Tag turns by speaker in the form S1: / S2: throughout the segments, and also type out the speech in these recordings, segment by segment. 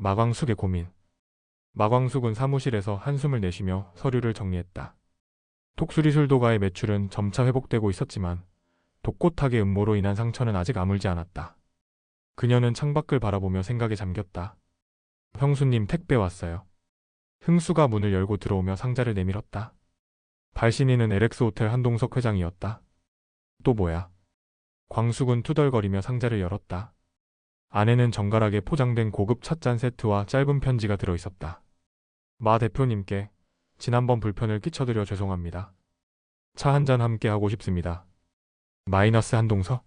S1: 마광숙의 고민. 마광숙은 사무실에서 한숨을 내쉬며 서류를 정리했다. 톡수리술도가의 매출은 점차 회복되고 있었지만 독꽃학의 음모로 인한 상처는 아직 아물지 않았다. 그녀는 창밖을 바라보며 생각에 잠겼다. 형수님 택배 왔어요. 흥수가 문을 열고 들어오며 상자를 내밀었다. 발신인은 LX 호텔 한동석 회장이었다. 또 뭐야? 광숙은 투덜거리며 상자를 열었다. 안에는 정갈하게 포장된 고급 찻잔 세트와 짧은 편지가 들어 있었다. 마 대표님께 지난번 불편을 끼쳐드려 죄송합니다. 차 한 잔 함께 하고 싶습니다. 마이너스 한동석?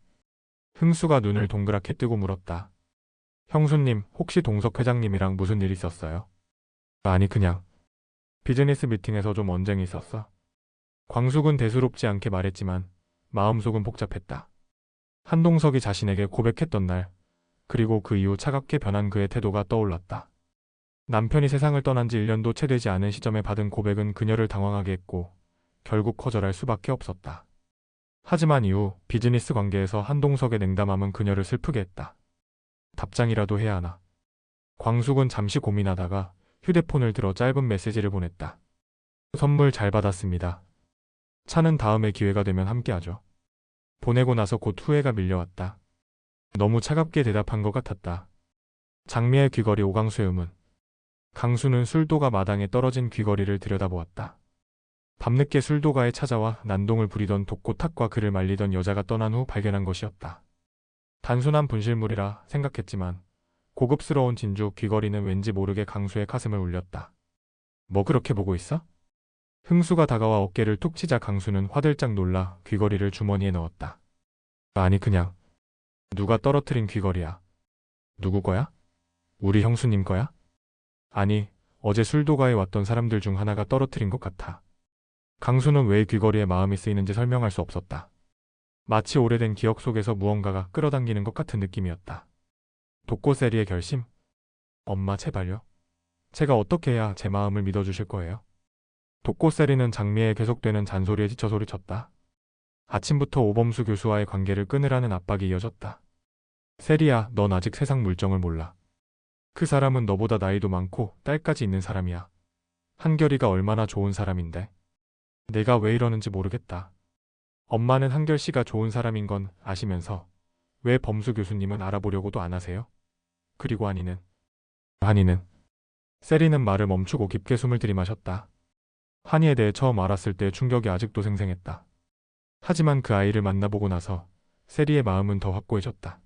S1: 흥수가 눈을 동그랗게 뜨고 물었다. 형수님, 혹시 동석 회장님이랑 무슨 일 있었어요? 아니, 그냥. 비즈니스 미팅에서 좀 언쟁이 있었어. 광숙은 대수롭지 않게 말했지만 마음속은 복잡했다. 한동석이 자신에게 고백했던 날, 그리고 그 이후 차갑게 변한 그의 태도가 떠올랐다. 남편이 세상을 떠난 지 1년도 채 되지 않은 시점에 받은 고백은 그녀를 당황하게 했고, 결국 거절할 수밖에 없었다. 하지만 이후 비즈니스 관계에서 한동석의 냉담함은 그녀를 슬프게 했다. 답장이라도 해야 하나. 광숙은 잠시 고민하다가 휴대폰을 들어 짧은 메시지를 보냈다. 선물 잘 받았습니다. 차는 다음에 기회가 되면 함께하죠. 보내고 나서 곧 후회가 밀려왔다. 너무 차갑게 대답한 것 같았다. 장미의 귀걸이 오강수의 음은 강수는 술도가 마당에 떨어진 귀걸이를 들여다보았다. 밤늦게 술도가에 찾아와 난동을 부리던 독고탁과 그를 말리던 여자가 떠난 후 발견한 것이었다. 단순한 분실물이라 생각했지만 고급스러운 진주 귀걸이는 왠지 모르게 강수의 가슴을 울렸다. 뭐 그렇게 보고 있어? 흥수가 다가와 어깨를 툭 치자 강수는 화들짝 놀라 귀걸이를 주머니에 넣었다. 아니 그냥 누가 떨어뜨린 귀걸이야? 누구 거야? 우리 형수님 거야? 아니 어제 술도가에 왔던 사람들 중 하나가 떨어뜨린 것 같아. 강수는 왜 귀걸이에 마음이 쓰이는지 설명할 수 없었다. 마치 오래된 기억 속에서 무언가가 끌어당기는 것 같은 느낌이었다. 독고세리의 결심? 엄마 제발요. 제가 어떻게 해야 제 마음을 믿어주실 거예요? 독고세리는 장미에 계속되는 잔소리에 지쳐 소리쳤다. 아침부터 오범수 교수와의 관계를 끊으라는 압박이 이어졌다. 세리야, 넌 아직 세상 물정을 몰라. 그 사람은 너보다 나이도 많고 딸까지 있는 사람이야. 한결이가 얼마나 좋은 사람인데. 내가 왜 이러는지 모르겠다. 엄마는 한결 씨가 좋은 사람인 건 아시면서 왜 범수 교수님은 알아보려고도 안 하세요? 그리고 한이는 한이는 세리는 말을 멈추고 깊게 숨을 들이마셨다. 한이에 대해 처음 알았을 때 충격이 아직도 생생했다. 하지만 그 아이를 만나보고 나서 세리의 마음은 더 확고해졌다.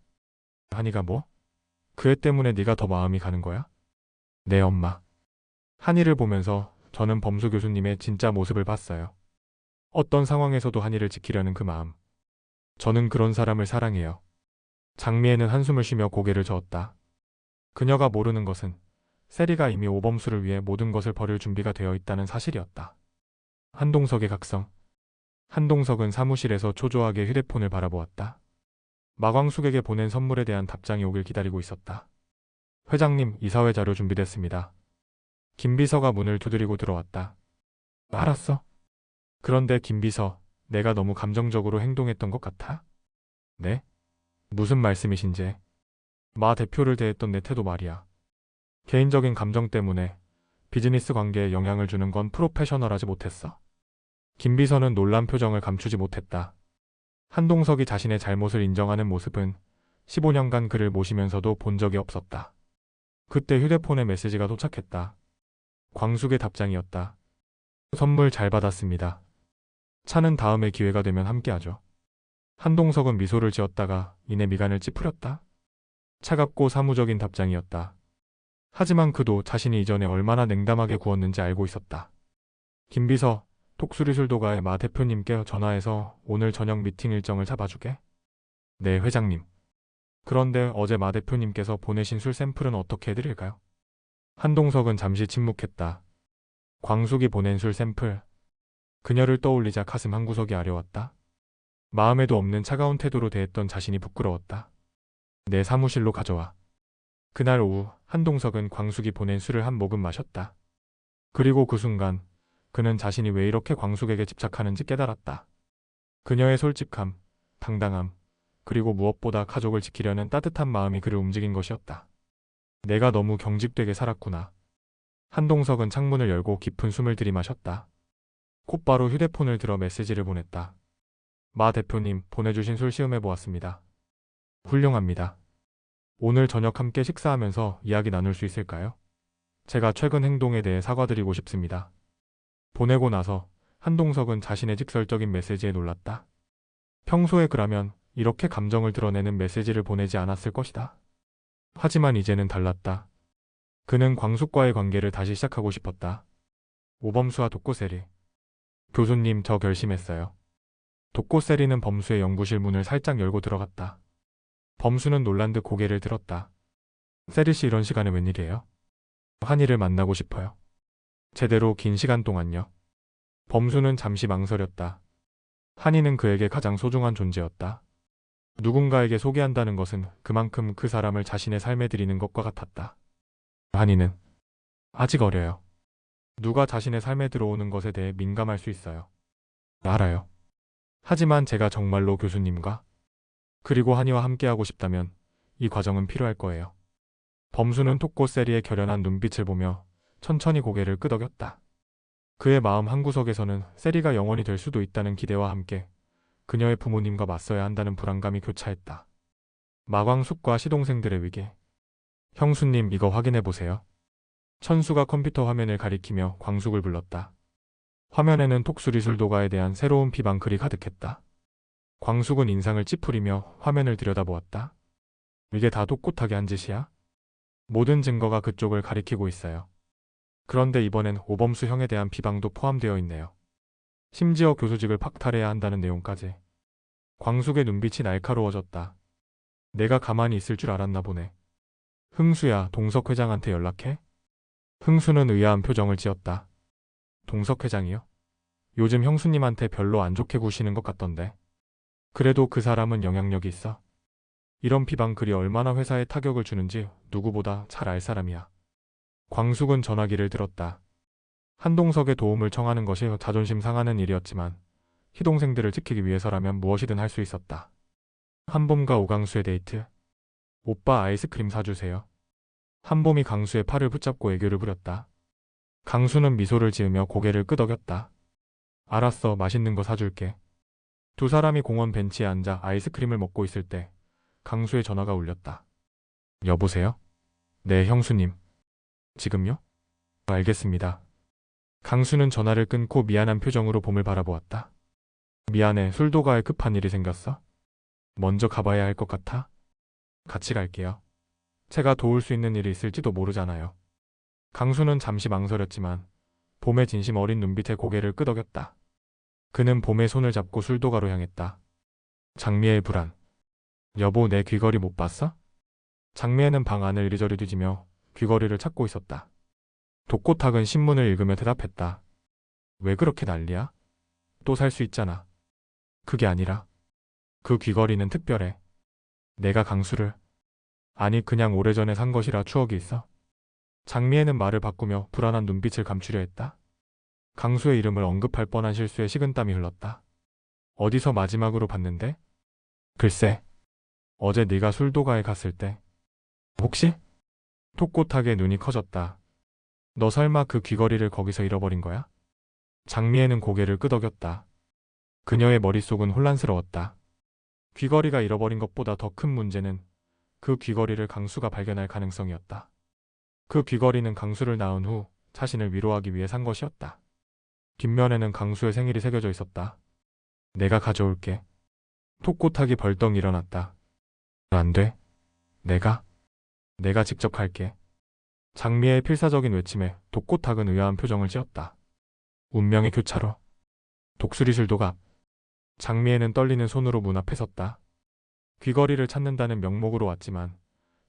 S1: 한이가 뭐? 그 애 때문에 네가 더 마음이 가는 거야? 내 엄마. 한이를 보면서 저는 범수 교수님의 진짜 모습을 봤어요. 어떤 상황에서도 한이를 지키려는 그 마음. 저는 그런 사람을 사랑해요. 장미애는 한숨을 쉬며 고개를 저었다. 그녀가 모르는 것은 세리가 이미 오범수를 위해 모든 것을 버릴 준비가 되어 있다는 사실이었다. 한동석의 각성. 한동석은 사무실에서 초조하게 휴대폰을 바라보았다. 마광숙에게 보낸 선물에 대한 답장이 오길 기다리고 있었다. 회장님, 이사회 자료 준비됐습니다. 김 비서가 문을 두드리고 들어왔다. 알았어. 그런데 김 비서, 내가 너무 감정적으로 행동했던 것 같아? 네? 무슨 말씀이신지. 마 대표를 대했던 내 태도 말이야. 개인적인 감정 때문에 비즈니스 관계에 영향을 주는 건 프로페셔널하지 못했어. 김 비서는 놀란 표정을 감추지 못했다. 한동석이 자신의 잘못을 인정하는 모습은 15년간 그를 모시면서도 본 적이 없었다. 그때 휴대폰에 메시지가 도착했다. 광숙의 답장이었다. 선물 잘 받았습니다. 차는 다음에 기회가 되면 함께하죠. 한동석은 미소를 지었다가 이내 미간을 찌푸렸다. 차갑고 사무적인 답장이었다. 하지만 그도 자신이 이전에 얼마나 냉담하게 구웠는지 알고 있었다. 김비서, 톡수리술도가의 마 대표님께 전화해서 오늘 저녁 미팅 일정을 잡아주게. 네, 회장님. 그런데 어제 마 대표님께서 보내신 술 샘플은 어떻게 해드릴까요? 한동석은 잠시 침묵했다. 광숙이 보낸 술 샘플. 그녀를 떠올리자 가슴 한구석이 아려왔다. 마음에도 없는 차가운 태도로 대했던 자신이 부끄러웠다. 내 사무실로 가져와. 그날 오후 한동석은 광숙이 보낸 술을 한 모금 마셨다. 그리고 그 순간 그는 자신이 왜 이렇게 광숙에게 집착하는지 깨달았다. 그녀의 솔직함, 당당함, 그리고 무엇보다 가족을 지키려는 따뜻한 마음이 그를 움직인 것이었다. 내가 너무 경직되게 살았구나. 한동석은 창문을 열고 깊은 숨을 들이마셨다. 곧바로 휴대폰을 들어 메시지를 보냈다. 마 대표님 보내주신 술 시음해 보았습니다. 훌륭합니다. 오늘 저녁 함께 식사하면서 이야기 나눌 수 있을까요? 제가 최근 행동에 대해 사과드리고 싶습니다. 보내고 나서 한동석은 자신의 직설적인 메시지에 놀랐다. 평소에 그라면 이렇게 감정을 드러내는 메시지를 보내지 않았을 것이다. 하지만 이제는 달랐다. 그는 광숙과의 관계를 다시 시작하고 싶었다. 오범수와 독고세리. 교수님, 저 결심했어요. 독고세리는 범수의 연구실 문을 살짝 열고 들어갔다. 범수는 놀란 듯 고개를 들었다. 세리 씨 이런 시간에 웬일이에요? 한이를 만나고 싶어요. 제대로 긴 시간 동안요. 범수는 잠시 망설였다. 한이는 그에게 가장 소중한 존재였다. 누군가에게 소개한다는 것은 그만큼 그 사람을 자신의 삶에 들이는 것과 같았다. 한이는 아직 어려요. 누가 자신의 삶에 들어오는 것에 대해 민감할 수 있어요. 알아요. 하지만 제가 정말로 교수님과 그리고 한이와 함께하고 싶다면 이 과정은 필요할 거예요. 범수는 톡고세리의 결연한 눈빛을 보며 천천히 고개를 끄덕였다. 그의 마음 한구석에서는 세리가 영원히 될 수도 있다는 기대와 함께 그녀의 부모님과 맞서야 한다는 불안감이 교차했다. 마광숙과 시동생들의 위계. 형수님 이거 확인해 보세요. 천수가 컴퓨터 화면을 가리키며 광숙을 불렀다. 화면에는 톡수리술도가에 대한 새로운 비방 글이 가득했다. 광숙은 인상을 찌푸리며 화면을 들여다보았다. 이게 다 톡꽃하게 한 짓이야? 모든 증거가 그쪽을 가리키고 있어요. 그런데 이번엔 오범수 형에 대한 비방도 포함되어 있네요. 심지어 교수직을 박탈해야 한다는 내용까지. 광숙의 눈빛이 날카로워졌다. 내가 가만히 있을 줄 알았나 보네. 흥수야, 동석 회장한테 연락해? 흥수는 의아한 표정을 지었다. 동석 회장이요? 요즘 형수님한테 별로 안 좋게 구시는 것 같던데. 그래도 그 사람은 영향력이 있어. 이런 비방 글이 얼마나 회사에 타격을 주는지 누구보다 잘 알 사람이야. 광숙은 전화기를 들었다. 한동석의 도움을 청하는 것이 자존심 상하는 일이었지만 희동생들을 지키기 위해서라면 무엇이든 할 수 있었다. 한봄과 오강수의 데이트. 오빠 아이스크림 사주세요. 한봄이 강수의 팔을 붙잡고 애교를 부렸다. 강수는 미소를 지으며 고개를 끄덕였다. 알았어, 맛있는 거 사줄게. 두 사람이 공원 벤치에 앉아 아이스크림을 먹고 있을 때 강수의 전화가 울렸다. 여보세요? 네, 형수님. 지금요? 알겠습니다. 강수는 전화를 끊고 미안한 표정으로 봄을 바라보았다. 미안해, 술도가에 급한 일이 생겼어? 먼저 가봐야 할 것 같아? 같이 갈게요. 제가 도울 수 있는 일이 있을지도 모르잖아요. 강수는 잠시 망설였지만 봄의 진심 어린 눈빛에 고개를 끄덕였다. 그는 봄의 손을 잡고 술도가로 향했다. 장미의 불안. 여보, 내 귀걸이 못 봤어? 장미애는 방 안을 이리저리 뒤지며 귀걸이를 찾고 있었다. 독고탁은 신문을 읽으며 대답했다. 왜 그렇게 난리야? 또 살 수 있잖아. 그게 아니라 그 귀걸이는 특별해. 내가 강수를 아니 그냥 오래전에 산 것이라 추억이 있어. 장미애는 말을 바꾸며 불안한 눈빛을 감추려 했다. 강수의 이름을 언급할 뻔한 실수에 식은땀이 흘렀다. 어디서 마지막으로 봤는데? 글쎄, 어제 네가 술도가에 갔을 때. 혹시? 톡곳하게 눈이 커졌다. 너 설마 그 귀걸이를 거기서 잃어버린 거야? 장미애는 고개를 끄덕였다. 그녀의 머릿속은 혼란스러웠다. 귀걸이가 잃어버린 것보다 더 큰 문제는 그 귀걸이를 강수가 발견할 가능성이었다. 그 귀걸이는 강수를 낳은 후 자신을 위로하기 위해 산 것이었다. 뒷면에는 강수의 생일이 새겨져 있었다. 내가 가져올게. 톡고탁이 벌떡 일어났다. 안 돼. 내가? 내가 직접 갈게. 장미의 필사적인 외침에 독고탁은 의아한 표정을 지었다. 운명의 교차로. 독수리술 도갑. 장미애는 떨리는 손으로 문 앞에 섰다. 귀걸이를 찾는다는 명목으로 왔지만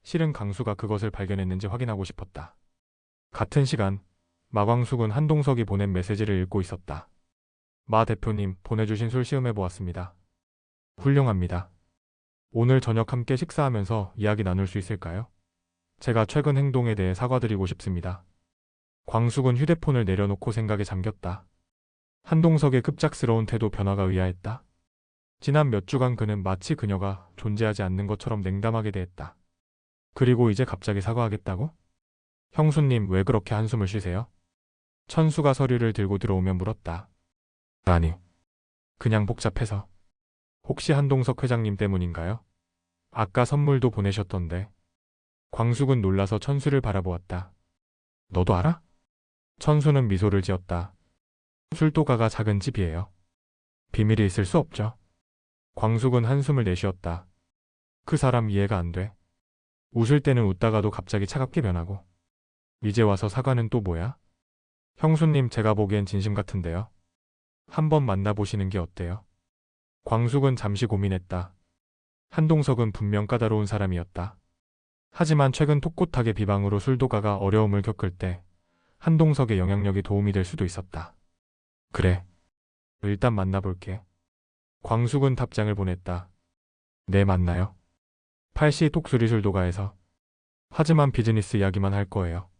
S1: 실은 강수가 그것을 발견했는지 확인하고 싶었다. 같은 시간 마광숙은 한동석이 보낸 메시지를 읽고 있었다. 마 대표님 보내주신 술 시음해 보았습니다. 훌륭합니다. 오늘 저녁 함께 식사하면서 이야기 나눌 수 있을까요? 제가 최근 행동에 대해 사과드리고 싶습니다. 광숙은 휴대폰을 내려놓고 생각에 잠겼다. 한동석의 급작스러운 태도 변화가 의아했다. 지난 몇 주간 그는 마치 그녀가 존재하지 않는 것처럼 냉담하게 대했다. 그리고 이제 갑자기 사과하겠다고? 형수님 왜 그렇게 한숨을 쉬세요? 천수가 서류를 들고 들어오며 물었다. 아니, 그냥 복잡해서. 혹시 한동석 회장님 때문인가요? 아까 선물도 보내셨던데. 광숙은 놀라서 천수를 바라보았다. 너도 알아? 천수는 미소를 지었다. 술도가가 작은 집이에요. 비밀이 있을 수 없죠. 광숙은 한숨을 내쉬었다. 그 사람 이해가 안 돼. 웃을 때는 웃다가도 갑자기 차갑게 변하고. 이제 와서 사과는 또 뭐야? 형수님 제가 보기엔 진심 같은데요. 한번 만나보시는 게 어때요? 광숙은 잠시 고민했다. 한동석은 분명 까다로운 사람이었다. 하지만 최근 톡곳하게 비방으로 술도가가 어려움을 겪을 때 한동석의 영향력이 도움이 될 수도 있었다. 그래. 일단 만나볼게. 광숙은 답장을 보냈다. 네, 만나요. 8시 톡수리 술도가에서. 하지만 비즈니스 이야기만 할 거예요.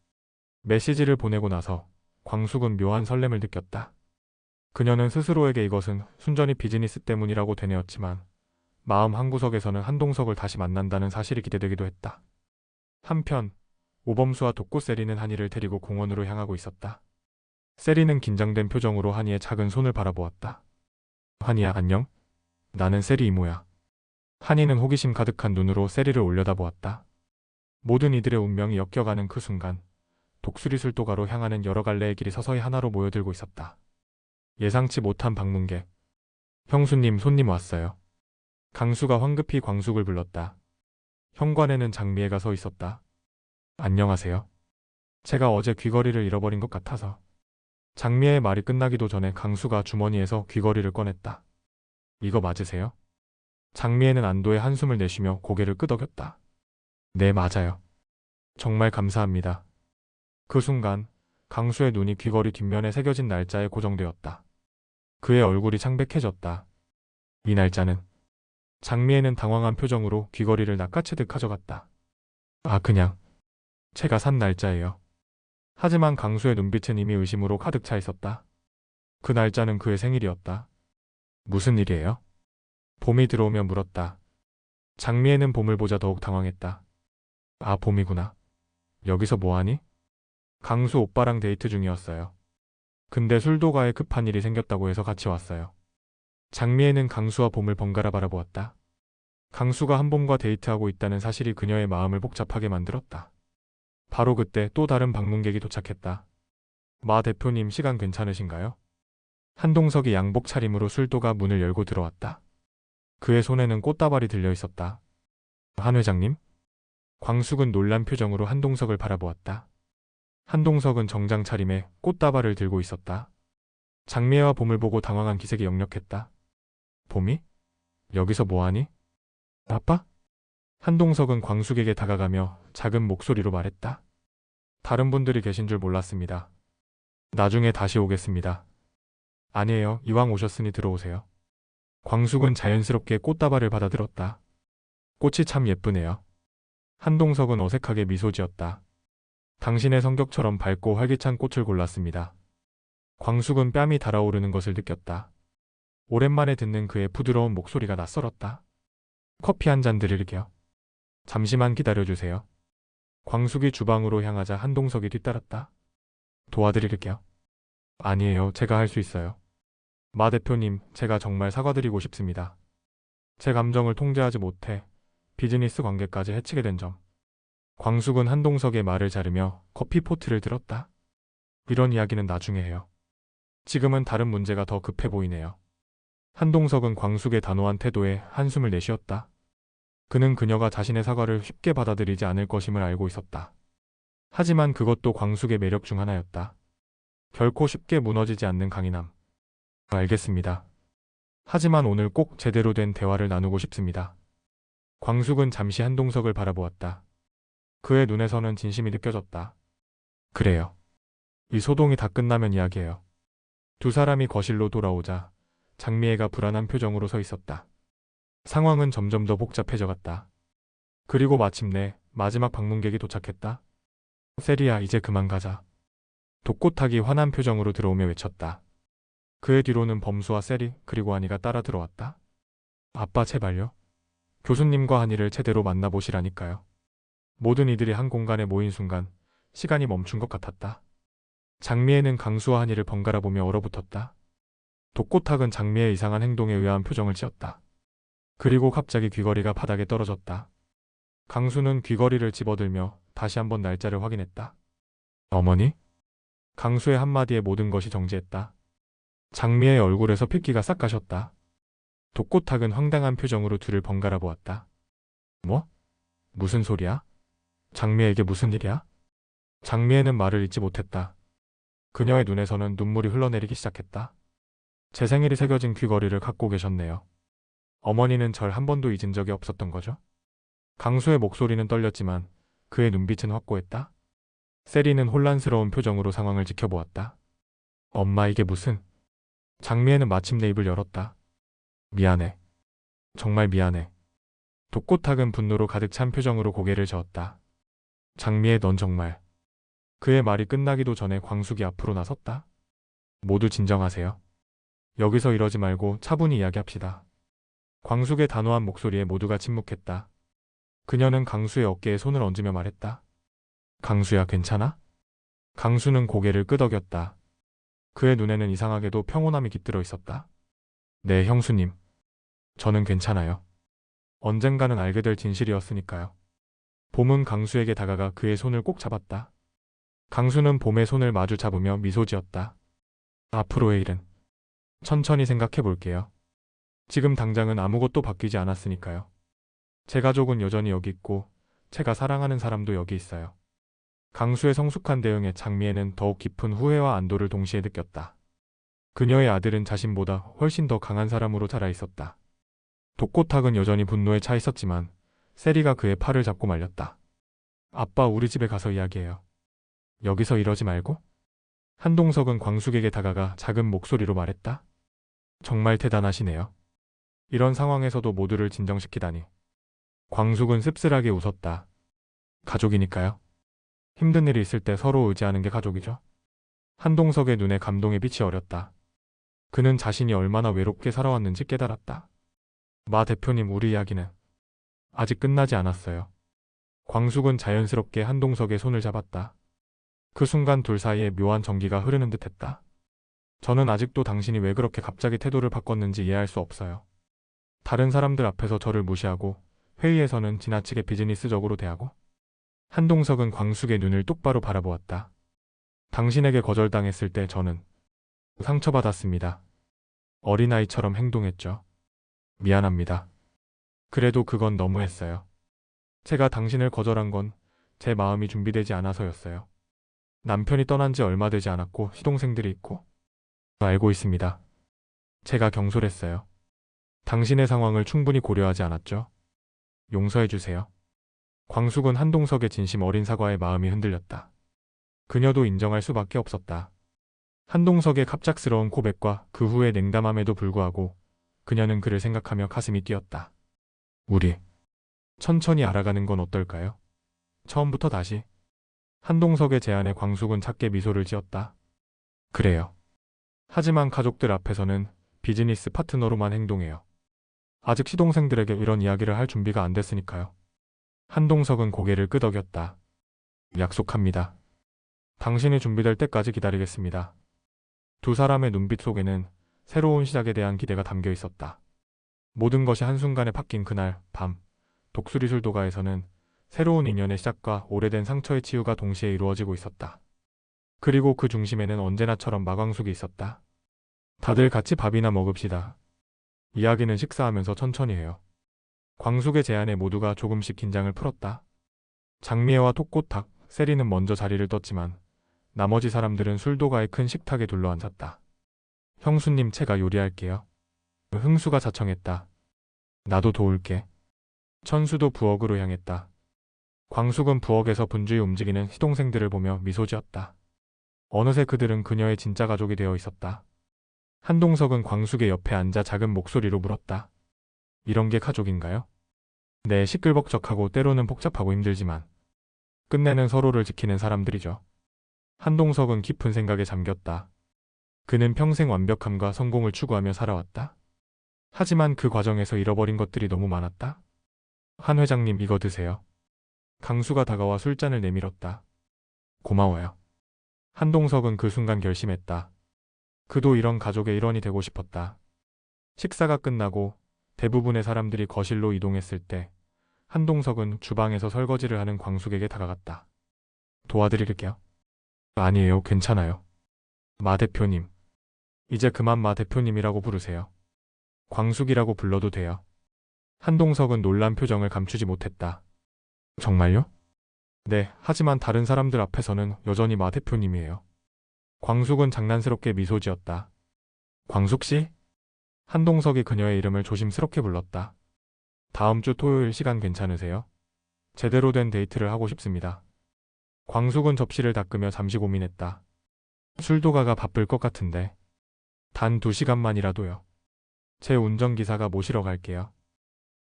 S1: 메시지를 보내고 나서 광숙은 묘한 설렘을 느꼈다. 그녀는 스스로에게 이것은 순전히 비즈니스 때문이라고 되뇌었지만 마음 한구석에서는 한동석을 다시 만난다는 사실이 기대되기도 했다. 한편 오범수와 독고 세리는 한이를 데리고 공원으로 향하고 있었다. 세리는 긴장된 표정으로 한이의 작은 손을 바라보았다. 한이야 안녕? 나는 세리 이모야. 한이는 호기심 가득한 눈으로 세리를 올려다보았다. 모든 이들의 운명이 엮여가는 그 순간 독수리 술 도가로 향하는 여러 갈래의 길이 서서히 하나로 모여들고 있었다. 예상치 못한 방문객. 형수님 손님 왔어요. 강수가 황급히 광숙을 불렀다. 현관에는 장미애가 서 있었다. 안녕하세요. 제가 어제 귀걸이를 잃어버린 것 같아서. 장미애의 말이 끝나기도 전에 강수가 주머니에서 귀걸이를 꺼냈다. 이거 맞으세요? 장미애는 안도의 한숨을 내쉬며 고개를 끄덕였다. 네, 맞아요. 정말 감사합니다. 그 순간 강수의 눈이 귀걸이 뒷면에 새겨진 날짜에 고정되었다. 그의 얼굴이 창백해졌다. 이 날짜는 장미애는 당황한 표정으로 귀걸이를 낚아채듯 가져갔다. 아, 그냥 제가 산 날짜예요. 하지만 강수의 눈빛은 이미 의심으로 가득 차 있었다. 그 날짜는 그의 생일이었다. 무슨 일이에요? 봄이 들어오며 물었다. 장미애는 봄을 보자 더욱 당황했다. 아, 봄이구나. 여기서 뭐하니? 강수 오빠랑 데이트 중이었어요. 근데 술도가에 급한 일이 생겼다고 해서 같이 왔어요. 장미애는 강수와 봄을 번갈아 바라보았다. 강수가 한봄과 데이트하고 있다는 사실이 그녀의 마음을 복잡하게 만들었다. 바로 그때 또 다른 방문객이 도착했다. 마 대표님 시간 괜찮으신가요? 한동석이 양복 차림으로 술도가 문을 열고 들어왔다. 그의 손에는 꽃다발이 들려 있었다. 한 회장님? 광숙은 놀란 표정으로 한동석을 바라보았다. 한동석은 정장 차림에 꽃다발을 들고 있었다. 장미애와 봄을 보고 당황한 기색이 역력했다. 봄이? 여기서 뭐하니? 아빠? 한동석은 광숙에게 다가가며 작은 목소리로 말했다. 다른 분들이 계신 줄 몰랐습니다. 나중에 다시 오겠습니다. 아니에요. 이왕 오셨으니 들어오세요. 광숙은 자연스럽게 꽃다발을 받아들었다. 꽃이 참 예쁘네요. 한동석은 어색하게 미소 지었다. 당신의 성격처럼 밝고 활기찬 꽃을 골랐습니다. 광숙은 뺨이 달아오르는 것을 느꼈다. 오랜만에 듣는 그의 부드러운 목소리가 낯설었다. 커피 한잔 드릴게요. 잠시만 기다려주세요. 광숙이 주방으로 향하자 한동석이 뒤따랐다. 도와드릴게요. 아니에요. 제가 할 수 있어요. 마 대표님, 제가 정말 사과드리고 싶습니다. 제 감정을 통제하지 못해 비즈니스 관계까지 해치게 된 점. 광숙은 한동석의 말을 자르며 커피 포트를 들었다. 이런 이야기는 나중에 해요. 지금은 다른 문제가 더 급해 보이네요. 한동석은 광숙의 단호한 태도에 한숨을 내쉬었다. 그는 그녀가 자신의 사과를 쉽게 받아들이지 않을 것임을 알고 있었다. 하지만 그것도 광숙의 매력 중 하나였다. 결코 쉽게 무너지지 않는 강인함. 알겠습니다. 하지만 오늘 꼭 제대로 된 대화를 나누고 싶습니다. 광숙은 잠시 한동석을 바라보았다. 그의 눈에서는 진심이 느껴졌다. 그래요. 이 소동이 다 끝나면 이야기해요. 두 사람이 거실로 돌아오자 장미애가 불안한 표정으로 서 있었다. 상황은 점점 더 복잡해져 갔다. 그리고 마침내 마지막 방문객이 도착했다. 세리야, 이제 그만 가자. 독꽃하기 화난 표정으로 들어오며 외쳤다. 그의 뒤로는 범수와 세리 그리고 한이가 따라 들어왔다. 아빠 제발요. 교수님과 한이를 제대로 만나보시라니까요. 모든 이들이 한 공간에 모인 순간 시간이 멈춘 것 같았다. 장미애는 강수와 한이를 번갈아 보며 얼어붙었다. 독고탁은 장미의 이상한 행동에 의아한 표정을 지었다. 그리고 갑자기 귀걸이가 바닥에 떨어졌다. 강수는 귀걸이를 집어들며 다시 한번 날짜를 확인했다. 어머니? 강수의 한마디에 모든 것이 정지했다. 장미의 얼굴에서 핏기가 싹 가셨다. 독고탁은 황당한 표정으로 둘을 번갈아 보았다. 뭐? 무슨 소리야? 장미에게 무슨 일이야? 장미애는 말을 잇지 못했다. 그녀의 눈에서는 눈물이 흘러내리기 시작했다. 제 생일이 새겨진 귀걸이를 갖고 계셨네요. 어머니는 절 한 번도 잊은 적이 없었던 거죠? 강수의 목소리는 떨렸지만 그의 눈빛은 확고했다. 세리는 혼란스러운 표정으로 상황을 지켜보았다. 엄마 이게 무슨... 장미애는 마침내 입을 열었다. 미안해. 정말 미안해. 독고탁은 분노로 가득 찬 표정으로 고개를 저었다. 장미애 넌 정말... 그의 말이 끝나기도 전에 광숙이 앞으로 나섰다. 모두 진정하세요. 여기서 이러지 말고 차분히 이야기합시다. 광숙의 단호한 목소리에 모두가 침묵했다. 그녀는 강수의 어깨에 손을 얹으며 말했다. 강수야, 괜찮아? 강수는 고개를 끄덕였다. 그의 눈에는 이상하게도 평온함이 깃들어 있었다. 네, 형수님. 저는 괜찮아요. 언젠가는 알게 될 진실이었으니까요. 봄은 강수에게 다가가 그의 손을 꼭 잡았다. 강수는 봄의 손을 마주 잡으며 미소 지었다. 앞으로의 일은 천천히 생각해 볼게요. 지금 당장은 아무것도 바뀌지 않았으니까요. 제 가족은 여전히 여기 있고 제가 사랑하는 사람도 여기 있어요. 강수의 성숙한 대응에 장미애는 더욱 깊은 후회와 안도를 동시에 느꼈다. 그녀의 아들은 자신보다 훨씬 더 강한 사람으로 자라 있었다. 독고탁은 여전히 분노에 차 있었지만 세리가 그의 팔을 잡고 말렸다. 아빠 우리 집에 가서 이야기해요. 여기서 이러지 말고? 한동석은 광숙에게 다가가 작은 목소리로 말했다. 정말 대단하시네요. 이런 상황에서도 모두를 진정시키다니. 광숙은 씁쓸하게 웃었다. 가족이니까요. 힘든 일이 있을 때 서로 의지하는 게 가족이죠. 한동석의 눈에 감동의 빛이 어렸다. 그는 자신이 얼마나 외롭게 살아왔는지 깨달았다. 마 대표님 우리 이야기는 아직 끝나지 않았어요. 광숙은 자연스럽게 한동석의 손을 잡았다. 그 순간 둘 사이에 묘한 전기가 흐르는 듯 했다. 저는 아직도 당신이 왜 그렇게 갑자기 태도를 바꿨는지 이해할 수 없어요. 다른 사람들 앞에서 저를 무시하고 회의에서는 지나치게 비즈니스적으로 대하고 한동석은 광숙의 눈을 똑바로 바라보았다. 당신에게 거절당했을 때 저는 상처받았습니다. 어린아이처럼 행동했죠. 미안합니다. 그래도 그건 너무했어요. 제가 당신을 거절한 건 제 마음이 준비되지 않아서였어요. 남편이 떠난 지 얼마 되지 않았고 시동생들이 있고 알고 있습니다. 제가 경솔했어요. 당신의 상황을 충분히 고려하지 않았죠? 용서해 주세요. 광숙은 한동석의 진심 어린 사과에 마음이 흔들렸다. 그녀도 인정할 수밖에 없었다. 한동석의 갑작스러운 고백과 그 후의 냉담함에도 불구하고 그녀는 그를 생각하며 가슴이 뛰었다. 우리 천천히 알아가는 건 어떨까요? 처음부터 다시 한동석의 제안에 광숙은 작게 미소를 지었다. 그래요. 하지만 가족들 앞에서는 비즈니스 파트너로만 행동해요. 아직 시동생들에게 이런 이야기를 할 준비가 안 됐으니까요. 한동석은 고개를 끄덕였다. 약속합니다. 당신이 준비될 때까지 기다리겠습니다. 두 사람의 눈빛 속에는 새로운 시작에 대한 기대가 담겨 있었다. 모든 것이 한순간에 바뀐 그날 밤, 독수리술도가에서는 새로운 인연의 시작과 오래된 상처의 치유가 동시에 이루어지고 있었다. 그리고 그 중심에는 언제나처럼 마광숙이 있었다. 다들 같이 밥이나 먹읍시다. 이야기는 식사하면서 천천히 해요. 광숙의 제안에 모두가 조금씩 긴장을 풀었다. 장미애와 톡고탁, 세리는 먼저 자리를 떴지만 나머지 사람들은 술도가의 큰 식탁에 둘러앉았다. 형수님 제가 요리할게요. 흥수가 자청했다. 나도 도울게. 천수도 부엌으로 향했다. 광숙은 부엌에서 분주히 움직이는 시동생들을 보며 미소 지었다. 어느새 그들은 그녀의 진짜 가족이 되어 있었다. 한동석은 광숙의 옆에 앉아 작은 목소리로 물었다. 이런 게 가족인가요? 네, 시끌벅적하고 때로는 복잡하고 힘들지만 끝내는 서로를 지키는 사람들이죠. 한동석은 깊은 생각에 잠겼다. 그는 평생 완벽함과 성공을 추구하며 살아왔다. 하지만 그 과정에서 잃어버린 것들이 너무 많았다. 한 회장님 이거 드세요. 강수가 다가와 술잔을 내밀었다. 고마워요. 한동석은 그 순간 결심했다. 그도 이런 가족의 일원이 되고 싶었다. 식사가 끝나고 대부분의 사람들이 거실로 이동했을 때 한동석은 주방에서 설거지를 하는 광숙에게 다가갔다. 도와드릴게요. 아니에요, 괜찮아요. 마 대표님. 이제 그만 마 대표님이라고 부르세요. 광숙이라고 불러도 돼요. 한동석은 놀란 표정을 감추지 못했다. 정말요? 네, 하지만 다른 사람들 앞에서는 여전히 마 대표님이에요. 광숙은 장난스럽게 미소 지었다. 광숙 씨? 한동석이 그녀의 이름을 조심스럽게 불렀다. 다음 주 토요일 시간 괜찮으세요? 제대로 된 데이트를 하고 싶습니다. 광숙은 접시를 닦으며 잠시 고민했다. 술도가가 바쁠 것 같은데. 단 두 시간만이라도요. 제 운전기사가 모시러 갈게요.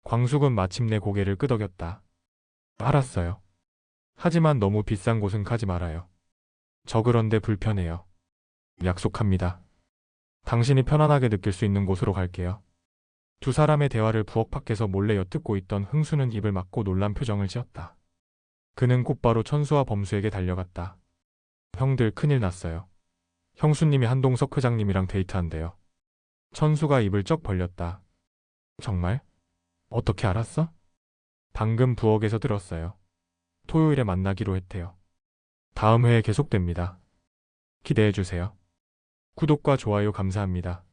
S1: 광숙은 마침내 고개를 끄덕였다. 알았어요. 하지만 너무 비싼 곳은 가지 말아요. 저 그런데 불편해요. 약속합니다. 당신이 편안하게 느낄 수 있는 곳으로 갈게요. 두 사람의 대화를 부엌 밖에서 몰래 엿듣고 있던 흥수는 입을 막고 놀란 표정을 지었다. 그는 곧바로 천수와 범수에게 달려갔다. 형들 큰일 났어요. 형수님이 한동석 회장님이랑 데이트한대요. 천수가 입을 쩍 벌렸다. 정말? 어떻게 알았어? 방금 부엌에서 들었어요. 토요일에 만나기로 했대요. 다음 회에 계속됩니다. 기대해 주세요. 구독과 좋아요 감사합니다.